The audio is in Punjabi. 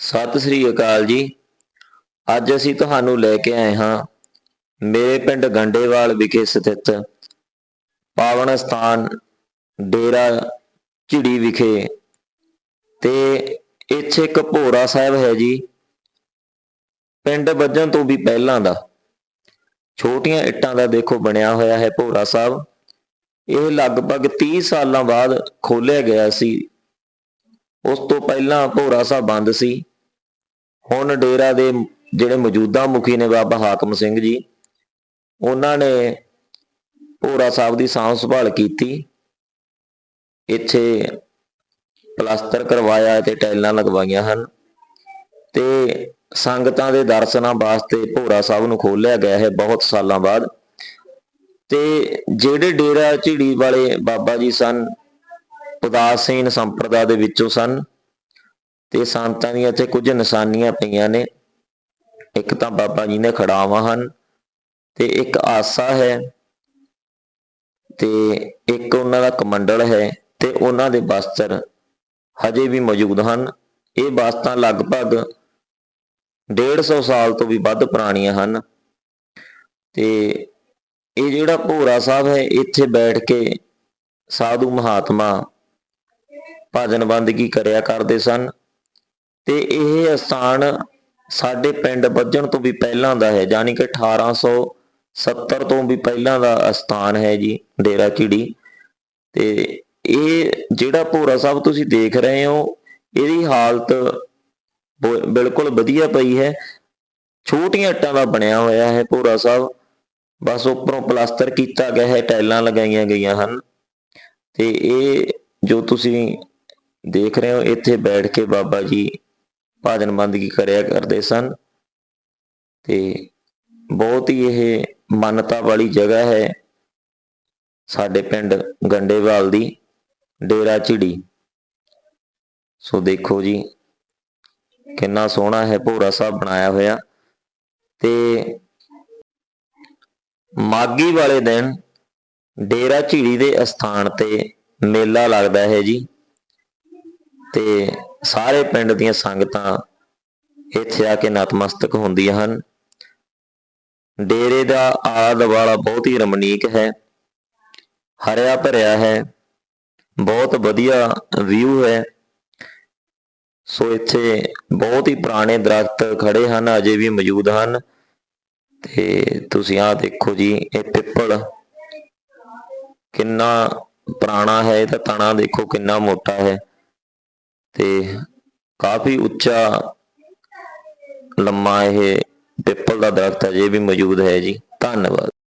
ਸਤਿ ਸ੍ਰੀ ਅਕਾਲ ਜੀ। ਅੱਜ ਅਸੀਂ ਤੁਹਾਨੂੰ ਲੈ ਕੇ ਆਏ ਹਾਂ ਮੇਰੇ ਪਿੰਡ ਗੰਡੇਵਾਲ ਵਿਖੇ ਸਥਿਤ ਪਾਵਨ ਸਥਾਨ ਡੇਰਾ ਝਿੜੀ ਵਿਖੇ ਤੇ ਇੱਥੇ ਇੱਕ ਭੋਰਾ ਸਾਹਿਬ ਹੈ ਜੀ, ਪਿੰਡ ਵੱਜਣ ਤੋਂ ਵੀ ਪਹਿਲਾਂ ਦਾ। ਛੋਟੀਆਂ ਇੱਟਾਂ ਦਾ ਦੇਖੋ ਬਣਿਆ ਹੋਇਆ ਹੈ ਭੋਰਾ ਸਾਹਿਬ। ਇਹ ਲਗਭਗ 30 ਸਾਲਾਂ ਬਾਅਦ ਖੋਲ੍ਹਿਆ ਗਿਆ ਸੀ। ਉਸ ਤੋਂ ਪਹਿਲਾਂ ਭੋਰਾ ਸਾਹਿਬ ਬੰਦ ਸੀ। ਹੁਣ ਡੇਰਾ ਦੇ ਜਿਹੜੇ ਮੌਜੂਦਾ ਮੁਖੀ ਨੇ ਬਾਬਾ ਹਾਕਮ ਸਿੰਘ ਜੀ, ਉਹਨਾਂ ਨੇ ਭੋਰਾ ਸਾਹਿਬ ਦੀ ਸਾਂਭ ਸੰਭਾਲ ਕੀਤੀ। ਇੱਥੇ ਪਲਾਸਟਰ ਕਰਵਾਇਆ ਤੇ ਟਾਈਲਾਂ ਲਗਵਾਈਆਂ ਹਨ ਤੇ ਸੰਗਤਾਂ ਦੇ ਦਰਸ਼ਨਾਂ ਵਾਸਤੇ ਭੋਰਾ ਸਾਹਿਬ ਨੂੰ ਖੋਲਿਆ ਗਿਆ ਹੈ ਬਹੁਤ ਸਾਲਾਂ ਬਾਅਦ। ਤੇ ਜਿਹੜੇ ਡੇਰਾ ਝਿੜੀ ਵਾਲੇ ਬਾਬਾ ਜੀ ਸਨ ਉਦਾਸੀਨ ਸੰਪਰਦਾ ਦੇ ਵਿੱਚੋਂ ਸਨ ਤੇ ਸੰਤਾਂ ਦੀਆਂ ਇੱਥੇ ਕੁਝ ਨਿਸ਼ਾਨੀਆਂ ਪਈਆਂ ਨੇ। ਇੱਕ ਤਾਂ ਬਾਬਾ ਜੀ ਨੇ ਖੜਾਵਾਂ ਹਨ ਤੇ ਇੱਕ ਆਸਾ ਹੈ ਤੇ ਇੱਕ ਉਹਨਾਂ ਦਾ ਕਮੰਡਲ ਹੈ ਤੇ ਉਹਨਾਂ ਦੇ ਬਸਤਰ ਹਜੇ ਵੀ ਮੌਜੂਦ ਹਨ। ਇਹ ਵਸਤਾਂ ਲਗਭਗ 150 ਸਾਲ ਤੋਂ ਵੀ ਵੱਧ ਪੁਰਾਣੀਆਂ ਹਨ ਤੇ ਇਹ ਜਿਹੜਾ ਭੋਰਾ ਸਾਹਿਬ ਹੈ, ਇੱਥੇ ਬੈਠ ਕੇ ਸਾਧੂ ਮਹਾਤਮਾ ਭਜਨ ਬੰਦਗੀ ਕਰਿਆ ਕਰਦੇ ਸਨ? ਤੇ ਇਹ ਅਸਥਾਨ ਸਾਡੇ ਪਿੰਡ ਵੱਜਣ ਤੋਂ ਵੀ ਪਹਿਲਾਂ ਦਾ ਹੈ ਯਾਨੀ ਕਿ 1870 ਤੋਂ ਵੀ ਪਹਿਲਾਂ ਦਾ ਅਸਥਾਨ ਹੈ ਜੀ, ਡੇਰਾ ਚਿੜੀ। ਤੇ ਇਹ ਜਿਹੜਾ ਭੋਰਾ ਸਾਹਿਬ ਤੁਸੀਂ ਦੇਖ ਰਹੇ ਹੋ, ਇਹਦੀ ਹਾਲਤ ਬਿਲਕੁਲ ਵਧੀਆ ਪਈ ਹੈ। ਛੋਟੀਆਂ ਇੱਟਾਂ ਦਾ ਬਣਿਆ ਹੋਇਆ ਹੈ ਭੋਰਾ ਸਾਹਿਬ। ਬਸ ਉੱਪਰੋਂ ਪਲਾਸਟਰ ਕੀਤਾ ਗਿਆ ਹੈ ਟਾਈਲਾਂ ਲਗਾਈਆਂ ਗਈਆਂ ਹਨ। ਤੇ ਇਹ ਜੋ ਤੁਸੀਂ ਦੇਖ ਰਹੇ ਹੋ, ਇੱਥੇ ਬੈਠ ਕੇ ਬਾਬਾ ਜੀ ਭਜਨ ਬੰਦਗੀ ਕਰਿਆ ਕਰਦੇ ਸਨ ਤੇ ਬਹੁਤ ਹੀ ਇਹ ਮਾਨਤਾ ਵਾਲੀ ਜਗ੍ਹਾ ਹੈ ਸਾਡੇ ਪਿੰਡ ਗੰਡੇਵਾਲ ਦੀ, ਡੇਰਾ ਝਿੜੀ। ਸੋ ਦੇਖੋ ਜੀ, ਕਿੰਨਾ ਸੋਹਣਾ ਹੈ ਭੋਰਾ ਸਾਹਿਬ ਬਣਾਇਆ ਹੋਇਆ ਤੇ ਮਾਗੀ ਵਾਲੇ ਦਿਨ ਡੇਰਾ ਝਿੜੀ ਦੇ ਅਸਥਾਨ ਤੇ ਮੇਲਾ ਲੱਗਦਾ ਹੈ ਜੀ। ਤੇ ਸਾਰੇ ਪਿੰਡ ਦੀਆਂ ਸੰਗਤਾਂ ਇੱਥੇ ਆ ਕੇ ਨਤਮਸਤਕ ਹੁੰਦੀਆਂ ਹਨ। ਡੇਰੇ ਦਾ ਆਲਾ ਦੁਆਲਾ ਬਹੁਤ ਹੀ ਰਮਣੀਕ ਹੈ। ਹਰਿਆ ਭਰਿਆ ਹੈ। ਬਹੁਤ ਵਧੀਆ ਵਿਊ ਹੈ। ਸੋ ਇੱਥੇ ਬਹੁਤ ਹੀ ਪੁਰਾਣੇ ਦਰਖਤ ਖੜੇ ਹਨ, ਅਜੇ ਵੀ ਮੌਜੂਦ ਹਨ। ਤੇ ਤੁਸੀਂ ਆਹ ਦੇਖੋ ਜੀ, ਇਹ ਪਿੱਪਲ ਕਿੰਨਾ ਪੁਰਾਣਾ ਹੈ ਤਾਂ ਤਣਾ ਦੇਖੋ ਕਿੰਨਾ ਮੋਟਾ ਹੈ। ਤੇ ਕਾਫੀ ਉੱਚਾ ਲੰਮਾ ਇਹ ਪਿੱਪਲ ਦਾ ਦਰਖਤ ਅਜੇ ਵੀ ਮੌਜੂਦ ਹੈ ਜੀ। ਧੰਨਵਾਦ।